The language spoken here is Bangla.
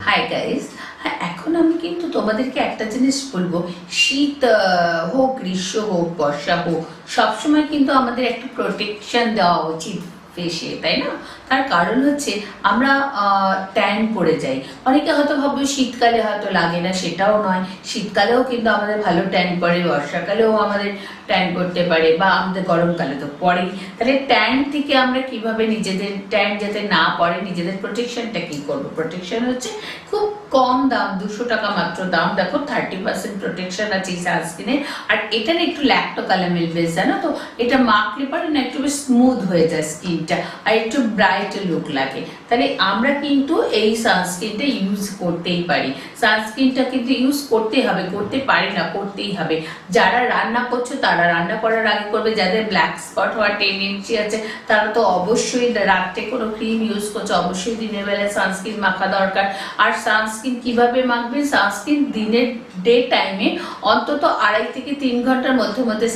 হাই গাইস হ্যাঁ এখন আমি কিন্তু তোমাদেরকে একটা জিনিস বলব। শীত হোক, গ্রীষ্ম হোক, বর্ষা হোক, সবসময় কিন্তু আমাদের একটা প্রোটেকশন দেওয়া উচিত। ফেসে তাই না? তার কারণ হচ্ছে আমরা ট্যান পড়ে যাই। অনেকে হয়তো ভাববে, শীতকালে হয়তো লাগে না, সেটাও নয়। শীতকালেও কিন্তু আমাদের ভালো ট্যান পড়ে, বর্ষাকালেও আমাদের ট্যান করতে পারে, বা আমাদের গরমকালে তো পড়েই। তাহলে ট্যান থেকে আমরা কীভাবে নিজেদের, ট্যান যাতে না পড়ে, নিজেদের প্রোটেকশনটা কি করব? প্রোটেকশন হচ্ছে খুব কম দাম, দুশো টাকা মাত্র দাম। দেখো, থার্টি পার্সেন্ট প্রোটেকশন আছে এই সানস্ক্রিনে। আর এটা না একটু ল্যাক্টো কালামেল বেস জানো তো? এটা মাখলে পরে না, একটু স্মুথ হয়ে যায় স্কিনটা আর একটু ব্রাইট লুক লাগে। তাহলে আমরা কিন্তু এই সানস্ক্রিনটা ইউজ করতেই পারি। সানস্ক্রিনটা কিন্তু ইউজ করতেই হবে, করতে পারি না, করতেই হবে। যারা রান্না করছ তারা রান্না করার আগে করবে, যাদের ব্ল্যাক স্পট হওয়ার টেন ইঞ্চি আছে, তারা তো অবশ্যই রাত্রে কোনো ক্রিম ইউজ করছে, অবশ্যই দিনের বেলায় সানস্ক্রিন মাখা দরকার। আর সানস্ক্রিন কীভাবে মাখবে? সানস্ক্রিন দিনের ডে টাইমে অন্তত আড়াই থেকে তিন ঘণ্টার মধ্যে মধ্যে